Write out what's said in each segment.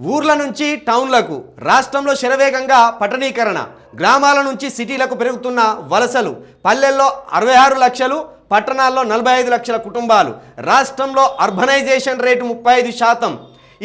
ఊర్ల నుంచి టౌన్లకు రాష్ట్రంలో శరవేగంగా పట్టణీకరణ గ్రామాల నుంచి సిటీలకు పెరుగుతున్న వలసలు పల్లెల్లో అరవై ఆరు లక్షలు పట్టణాల్లో నలభై ఐదు లక్షల కుటుంబాలు రాష్ట్రంలో అర్బనైజేషన్ రేటు ముప్పై ఐదు శాతం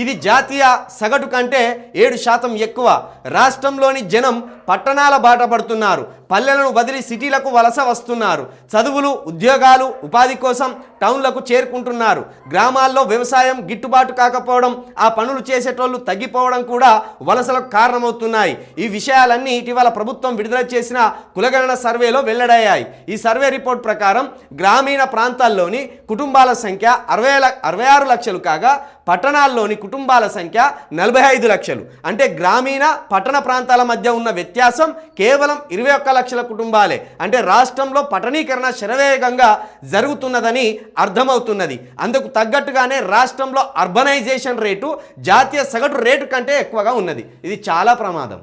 ఇది జాతీయ సగటు కంటే ఏడు శాతం ఎక్కువ. రాష్ట్రంలోని జనం పట్టణాల బాట పడుతున్నారు. పల్లెలను వదిలి సిటీలకు వలస వస్తున్నారు. చదువులు ఉద్యోగాలు ఉపాధి కోసం టౌన్లకు చేరుకుంటున్నారు. గ్రామాల్లో వ్యవసాయం గిట్టుబాటు కాకపోవడం ఆ పనులు చేసేటోళ్ళు తగ్గిపోవడం కూడా వలసలకు కారణమవుతున్నాయి. ఈ విషయాలన్నీ ఇటీవల ప్రభుత్వం విడుదల చేసిన కులగణన సర్వేలో వెల్లడయ్యాయి. ఈ సర్వే రిపోర్ట్ ప్రకారం గ్రామీణ ప్రాంతాల్లోని కుటుంబాల సంఖ్య అరవై అరవై ఆరు లక్షలు కాగా పట్టణాల్లోని కుటుంబాల సంఖ్య నలభై ఐదు లక్షలు. అంటే గ్రామీణ పట్టణ ప్రాంతాల మధ్య ఉన్న వ్యత్యాసం కేవలం ఇరవై ఒక్క లక్షల కుటుంబాలే. అంటే రాష్ట్రంలో పట్టణీకరణ శరవేగంగా జరుగుతున్నదని అర్థమవుతున్నది. అందుకు తగ్గట్టుగానే రాష్ట్రంలో అర్బనైజేషన్ రేటు జాతీయ సగటు రేటు కంటే ఎక్కువగా ఉన్నది. ఇది చాలా ప్రమాదం.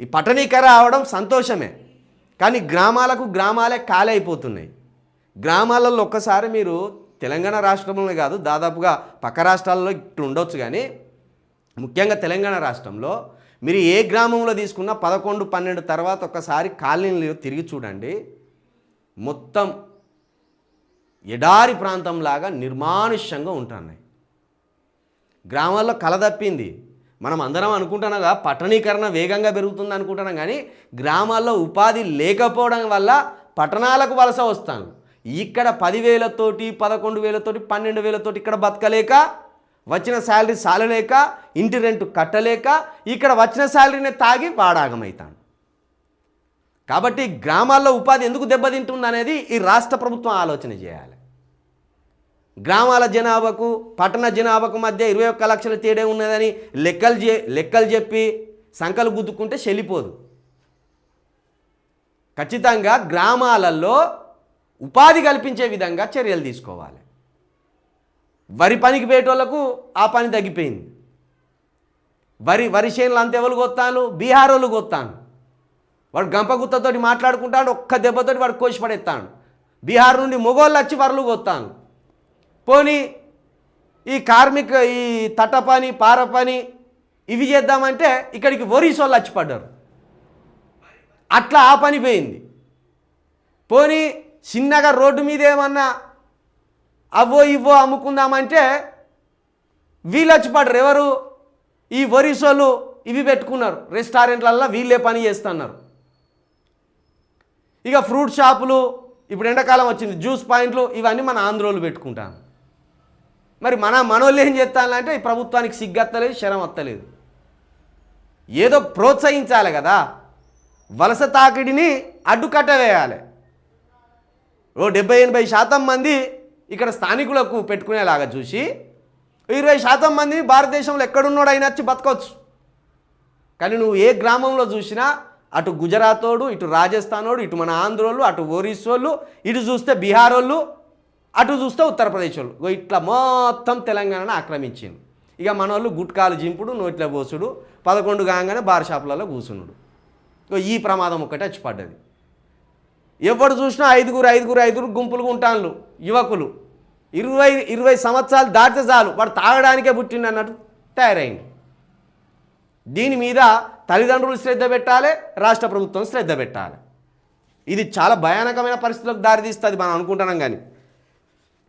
ఈ పట్టణీకరణ అవడం సంతోషమే. కానీ గ్రామాలకు గ్రామాలే ఖాళీ అయిపోతున్నాయి. గ్రామాలలో ఒక్కసారి మీరు తెలంగాణ రాష్ట్రంలోనే కాదు దాదాపుగా పక్క రాష్ట్రాల్లో ఇట్లా ఉండొచ్చు కానీ ముఖ్యంగా తెలంగాణ రాష్ట్రంలో మీరు ఏ గ్రామంలో తీసుకున్నా పదకొండు పన్నెండు తర్వాత ఒక్కసారి కాలనీలు తిరిగి చూడండి. మొత్తం ఎడారి ప్రాంతంలాగా నిర్మానుష్యంగా ఉంటున్నాయి. గ్రామాల్లో కలదప్పింది మనం అందరం అనుకుంటున్నాగా పట్టణీకరణ వేగంగా పెరుగుతుంది అనుకుంటున్నాం కానీ గ్రామాల్లో ఉపాధి లేకపోవడం వల్ల పట్టణాలకు వలస వస్తాను. ఇక్కడ పదివేలతోటి పదకొండు వేలతోటి పన్నెండు వేలతోటి ఇక్కడ బతకలేక వచ్చిన శాలరీ సాలలేక ఇంటి రెంట్ కట్టలేక ఇక్కడ వచ్చిన శాలరీని తాగి వాడాగమవుతాడు కాబట్టి గ్రామాల్లో ఉపాధి ఎందుకు దెబ్బతింటుంది అనేది ఈ రాష్ట్ర ప్రభుత్వం ఆలోచన చేయాలి. గ్రామాల జనాభాకు పట్టణ జనాభాకు మధ్య ఇరవై ఒక్క లక్షల తేడా ఉన్నదని లెక్కలు చే లెక్కలు చెప్పి సంకలు గుద్దుకుంటే చెల్లిపోదు. ఖచ్చితంగా గ్రామాలలో ఉపాధి కల్పించే విధంగా చర్యలు తీసుకోవాలి. వరి పనికి పోయేటోళ్ళకు ఆ పని తగ్గిపోయింది. వరి వరి చేనులు అంత ఎవరు కొత్తాను? బీహార్ వాళ్ళు కొత్తాను. వాడు గంపగుత్తతోటి మాట్లాడుకుంటాడు ఒక్క దెబ్బతోటి వాడు కోసి పడేస్తాడు బీహార్ నుండి మొగోళ్ళు వచ్చి వరలు కొత్తాను. పోనీ ఈ కార్మిక ఈ తట పని పార పని ఇవి చేద్దామంటే ఇక్కడికి ఒరిస్ వాళ్ళు వచ్చి పడ్డారు. అట్లా ఆ పని పోయింది. పోనీ చిన్నగా రోడ్డు మీద ఏమన్నా అవో ఇవో అమ్ముకుందామంటే వీళ్ళు వచ్చి పడరు. ఎవరు? ఈ ఒరిసోలు ఇవి పెట్టుకున్నారు. రెస్టారెంట్లల్లో వీళ్ళే పని చేస్తున్నారు. ఇక ఫ్రూట్ షాపులు ఇప్పుడు ఎండాకాలం వచ్చింది జ్యూస్ పాయింట్లు ఇవన్నీ మన ఆంధ్రోలు పెట్టుకుంటాం మరి మన మనోళ్ళు ఏం చేస్తానంటే ఈ ప్రభుత్వానికి సిగ్గత్తలేదు శరం వత్తలేదు ఏదో ప్రోత్సహించాలి కదా. వలస తాకిడిని అడ్డుకట్ట వేయాలి ఓ డెబ్బై ఎనభై శాతం మంది ఇక్కడ స్థానికులకు పెట్టుకునేలాగా చూసి ఇరవై శాతం మంది భారతదేశంలో ఎక్కడున్నాడు అయినా వచ్చి బతకవచ్చు కానీ నువ్వు ఏ గ్రామంలో చూసినా అటు గుజరాతోడు ఇటు రాజస్థానోడు ఇటు మన ఆంధ్రోళ్ళు అటు ఒరిస్సోళ్ళు ఇటు చూస్తే బీహార్ వాళ్ళు అటు చూస్తే ఉత్తరప్రదేశ్ వాళ్ళు ఇట్లా మొత్తం తెలంగాణను ఆక్రమించింది ఇక మన వాళ్ళు గుట్కాలు జింపుడు నోట్ల పోసుడు పదకొండు కాగానే బార్ షాపులలో కూర్చున్నాడు ఈ ప్రమాదం ఒక్కటే వచ్చి పడ్డది. ఎవరు చూసినా ఐదుగురు ఐదుగురు ఐదుగురు గుంపులు ఉంటాను యువకులు. ఇరవై ఇరవై సంవత్సరాలు దాటితే చాలు. వాడు తాగడానికే పుట్టిండు అన్నట్టు తయారైంది దీని మీద తల్లిదండ్రులు శ్రద్ధ పెట్టాలి రాష్ట్ర ప్రభుత్వం శ్రద్ధ పెట్టాలి. ఇది చాలా భయానకమైన పరిస్థితులకు దారితీస్తుంది మనం అనుకుంటున్నాం కానీ.